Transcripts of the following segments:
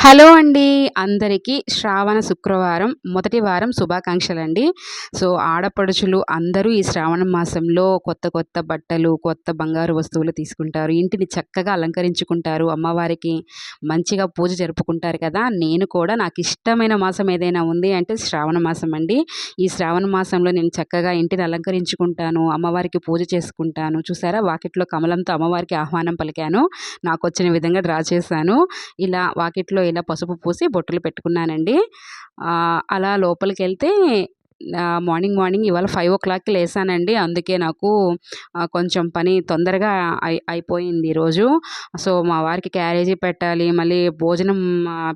Hello అండి. అందరికీ శ్రావణ శుక్రవారం మొదటి వారం శుభాకాంక్షలు అండి సో ఆడపడుచులు అందరూ ఈ శ్రావణ మాసంలో కొత్త కొత్త బట్టలు కొత్త బంగారు వస్తువులు తీసుకుంటారు. ఇంటిని చక్కగా అలంకరించుకుంటారు. అమ్మవారికి మంచిగా పూజ జరుపుకుంటారు కదా. నేను కూడా నాకు ఇష్టమైన మాసం ఏదైనా ఉంది అంటే శ్రావణ మాసం అండి. ఈ శ్రావణ మాసంలో నేను చక్కగా ఇంటిని అలంకరించుకుంటాను అమ్మవారికి పూజ చేసుకుంటాను. చూసారా? వాకిట్లో కమలంతో అమ్మవారికి ఆహ్వానం పలికాను. నాకు వచ్చిన విధంగా డ్రా చేశాను. ఇలా వాకిట్లో పైన పసుపు పూసి బొట్టులు పెట్టుకున్నానండి. అలా లోపలికి వెళ్తే మార్నింగ్ మార్నింగ్ ఇవాళ ఫైవ్ ఓ క్లాక్కి లేసానండి. అందుకే నాకు కొంచెం పని తొందరగా అయి అయిపోయింది ఈరోజు. సో మా వారికి క్యారేజీ పెట్టాలి మళ్ళీ భోజనం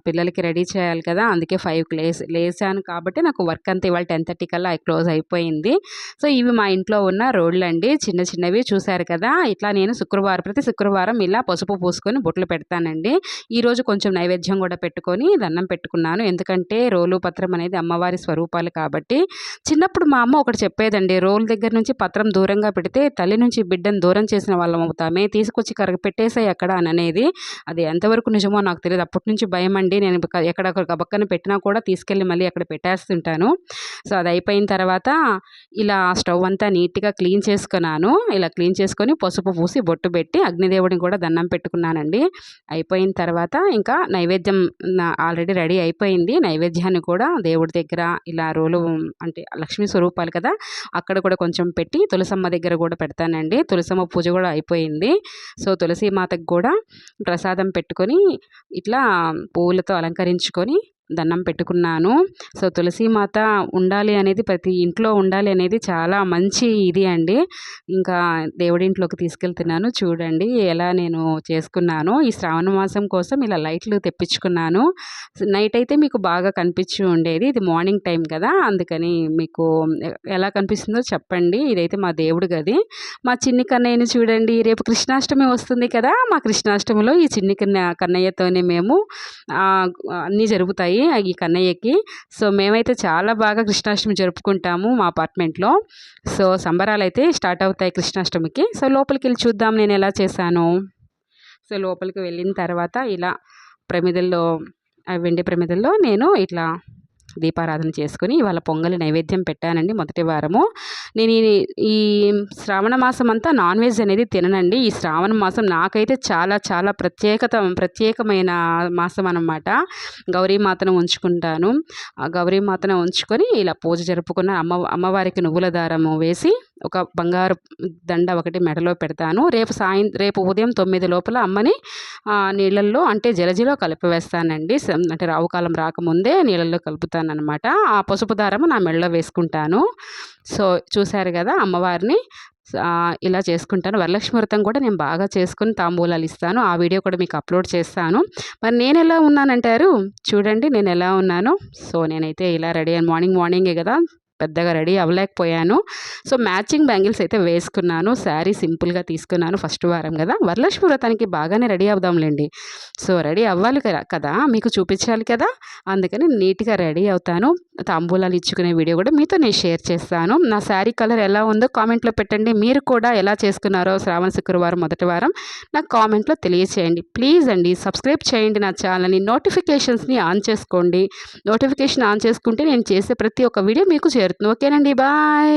పిల్లలకి రెడీ చేయాలి కదా అందుకే ఫైవ్కి లేస్ లేసాను కాబట్టి నాకు వర్క్ అంతా ఇవాళ టెన్ థర్టీ కల్లా క్లోజ్ అయిపోయింది. సో ఇవి మా ఇంట్లో ఉన్న రోడ్లు అండి చిన్న చిన్నవి చూశారు కదా ఇట్లా నేను శుక్రవారం ప్రతి శుక్రవారం ఇలా పసుపు పూసుకొని బొట్లు పెడతానండి. ఈరోజు కొంచెం నైవేద్యం కూడా పెట్టుకొని దండం పెట్టుకున్నాను. ఎందుకంటే రోలు పత్రం అనేది అమ్మవారి స్వరూపాలు కాబట్టి చిన్నప్పుడు మా అమ్మ ఒకటి చెప్పేదండి రోల్ దగ్గర నుంచి పత్రం దూరంగా పెడితే తల్లి నుంచి బిడ్డను దూరం చేసిన వాళ్ళం అవుతామే తీసుకొచ్చి కరగ పెట్టేసాయి అక్కడ అని అనేది. అది ఎంతవరకు నిజమో నాకు తెలియదు అప్పటి నుంచి భయం అండి. నేను ఎక్కడ గబక్కన పెట్టినా కూడా తీసుకెళ్ళి మళ్ళీ అక్కడ పెట్టేస్తుంటాను. సో అది అయిపోయిన తర్వాత ఇలా స్టవ్ అంతా నీట్గా క్లీన్ చేసుకున్నాను. ఇలా క్లీన్ చేసుకొని పసుపు పూసి బొట్టు పెట్టి అగ్నిదేవుడిని కూడా దండం పెట్టుకున్నానండి. అయిపోయిన తర్వాత ఇంకా నైవేద్యం ఆల్రెడీ రెడీ అయిపోయింది. నైవేద్యాన్ని కూడా దేవుడి దగ్గర ఇలా రోలు అంటే లక్ష్మీ స్వరూపాలు కదా అక్కడ కూడా కొంచెం పెట్టి తులసమ్మ దగ్గర కూడా పెడతానండి. తులసమ్మ పూజ కూడా అయిపోయింది. సో తులసి మాతకు కూడా ప్రసాదం పెట్టుకొని ఇట్లా పువ్వులతో అలంకరించుకొని దండం పెట్టుకున్నాను. సో తులసీమాత ఉండాలి అనేది ప్రతి ఇంట్లో ఉండాలి అనేది చాలా మంచి ఇది అండి. ఇంకా దేవుడి ఇంట్లోకి తీసుకెళ్తున్నాను. చూడండి ఎలా నేను చేసుకున్నాను. ఈ శ్రావణ మాసం కోసం ఇలా లైట్లు తెప్పించుకున్నాను. నైట్ అయితే మీకు బాగా కనిపించి ఉండేది. ఇది మార్నింగ్ టైం కదా. అందుకని మీకు ఎలా కనిపిస్తుందో చెప్పండి. ఇదైతే మా దేవుడు గది. మా చిన్ని కన్నయ్యని చూడండి. రేపు కృష్ణాష్టమి వస్తుంది కదా. మా కృష్ణాష్టమిలో ఈ చిన్ని కన్న కన్నయ్యతోనే మేము అన్నీ జరుగుతాయి. ఈ కన్నయ్యకి. సో మేమైతే చాలా బాగా కృష్ణాష్టమి జరుపుకుంటాము మా అపార్ట్మెంట్లో. సో సంబరాలు అయితే స్టార్ట్ అవుతాయి కృష్ణాష్టమికి. సో లోపలికి వెళ్ళి చూద్దాం నేను ఎలా చేశాను. సో లోపలికి వెళ్ళిన తర్వాత ఇలా ప్రమిదల్లో వెండి ప్రమిదల్లో నేను ఇట్లా దీపారాధన చేసుకుని ఇవాళ పొంగలి నైవేద్యం పెట్టానండి మొదటి వారము. నేను ఈ శ్రావణ మాసం అంతా నాన్ వెజ్ అనేది తిననండి. ఈ శ్రావణ మాసం నాకైతే చాలా చాలా ప్రత్యేకత ప్రత్యేకమైన మాసం అనమాట గౌరీమాతను ఉంచుకుంటాను. ఆ గౌరీమాతను ఉంచుకొని ఇలా పూజ జరుపుకున్న అమ్మ అమ్మవారికి నువ్వుల దారము వేసి ఒక బంగారు దండ ఒకటి మెడలో పెడతాను. రేపు సాయం రేపు ఉదయం తొమ్మిది లోపల అమ్మని నీళ్ళల్లో అంటే జలజిలో కలిపివేస్తానండి అంటే రావుకాలం రాకముందే నీళ్ళల్లో కలుపుతానమాట ఆ పసుపు దారము నా మెడలో వేసుకుంటాను. సో చూశారు కదా అమ్మవారిని. ఇలా చేసుకుంటాను. వరలక్ష్మి వ్రతం కూడా నేను బాగా చేసుకుని తాంబూలాలు ఇస్తాను. ఆ వీడియో కూడా మీకు అప్లోడ్ చేస్తాను. మరి నేను ఎలా ఉన్నానంటారు? చూడండి నేను ఎలా ఉన్నాను. సో నేనైతే ఇలా రెడీ మార్నింగ్ మార్నింగే కదా. పెద్దగా రెడీ అవ్వలేకపోయాను. సో మ్యాచింగ్ బ్యాంగిల్స్ అయితే వేసుకున్నాను. శారీ సింపుల్గా తీసుకున్నాను ఫస్ట్ వారం కదా. వరలక్ష్మి వ్రతానికి బాగానే రెడీ అవుదాంలేండి. సో రెడీ అవ్వాలి కదా మీకు చూపించాలి కదా. అందుకని నీట్గా రెడీ అవుతాను. తాంబూలాలు ఇచ్చుకునే వీడియో కూడా మీతో నేను షేర్ చేస్తాను. నా శారీ కలర్ ఎలా ఉందో కామెంట్లో పెట్టండి. మీరు కూడా ఎలా చేసుకున్నారో శ్రావణ శుక్రవారం మొదటి వారం నాకు కామెంట్లో తెలియచేయండి. ప్లీజ్ అండి సబ్స్క్రైబ్ చేయండి నా ఛానల్ని. నోటిఫికేషన్స్ని ఆన్ చేసుకోండి. నోటిఫికేషన్ ఆన్ చేసుకుంటే నేను చేసే ప్రతి ఒక్క వీడియో మీకు చేరుతుంది ఓకేనండి బాయ్.